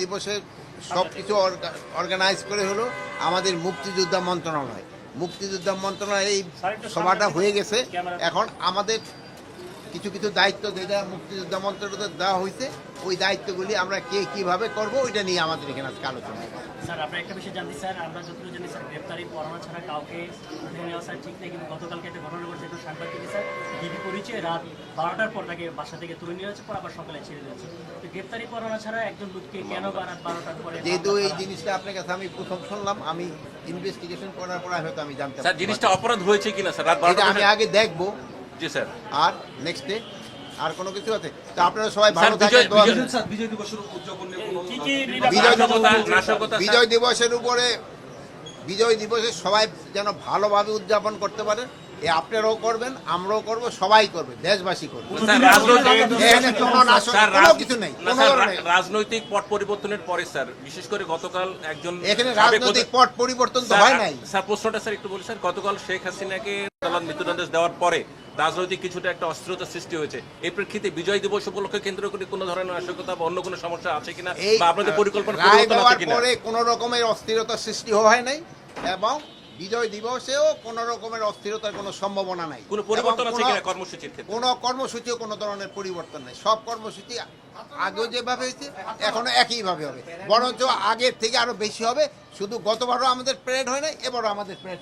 দিবসে সব কিছু অর্গানাইজ করে হলো আমাদের মুক্তিযোদ্ধা মন্ত্রণালয়। মুক্তিযোদ্ধা মন্ত্রণালয় এই সভাটা হয়ে গেছে। এখন আমাদের কিছু কিছু দায়িত্ব যেটা মুক্তিযোদ্ধা মন্ত্রণালয় দেওয়া হয়েছে ওই দায়িত্বগুলি আমরা কে কীভাবে করব ওইটা নিয়ে আমাদের এখানে আজকে আলোচনা স্যার আমরা একটা বিষয় জানতে স্যার আমরা যতটুকু জানি স্যার গ্রেপ্তারি পরোয়ানা ছাড়া কাউকে ধরে নেওয়া স্যার ঠিক নেই কিন্তু গতকালকে একটা ঘটনা ঘটছে একটু সাংবাদিক স্যার ডিবি পরিচয় রাত বারোটার পর তাকে বাসা থেকে তুলে নিয়ে হচ্ছে পর আবার সকালে ছেড়ে দিয়েছে। তো গ্রেপ্তারি পরোয়ানা ছাড়া একজন লোককে কেন বা রাত বারোটার পরে যেহেতু এই জিনিসটা আপনার কাছে আমি প্রথম শুনলাম আমি ইনভেস্টিগেশন করার পর হয়তো আমি জানতে স্যার জিনিসটা অপরাধ হয়েছে কিনা স্যার? রাত বারোটা আমি আগে দেখব জি স্যার। আর নেক্সট ডে আর কোনো কিছু আছে? তো আপনারা সবাই ভালো বিজয়- থাকেন বিজয়- দিবসের উপরে বিজয় দিবসে সবাই যেন ভালোভাবে উদযাপন করতে পারে। এ আপনারাও করবেন আমরাও করব সবাই করবে দেশবাসী করবে। রাজনৈতিক পট পরিবর্তনের পরে স্যার বিশেষ করে গতকাল একজন এখানে রাজনৈতিক পট পরিবর্তন তো হয় নাই। স্যার প্রশ্নটা স্যার একটু বলি স্যার গতকাল শেখ হাসিনাকে আদালত মৃত্যুদণ্ড দেওয়ার পরে রাজনৈতিক কিছুটা একটা অস্থিরতার সৃষ্টি হয়েছে। এই প্রেক্ষিতে বিজয় দিবস উপলক্ষে কেন্দ্র করে কোনো ধরনের নাশকতা বা অন্য কোনো সমস্যা আছে কিনা বা আপনাদের পরিকল্পনা কিনা? পরে কোনো রকমের অস্থিরতার সৃষ্টি হয় নাই এবং বিজয় দিবসেও কোনো রকমের অস্থিরতার কোনো সম্ভাবনা নাই। কোনো পরিবর্তন আছে কোনো- কর্মসূচির ক্ষেত্রে? কোনো কর্মসূচিও কোনো ধরনের পরিবর্তন নাই। সব কর্মসূচি আগেও যেভাবে হয়েছে এখনও একইভাবে হবে। বরঞ্চ আগের থেকে আরও বেশি হবে। শুধু গতবারও আমাদের প্রেড হয় নাই এবারও আমাদের প্রেড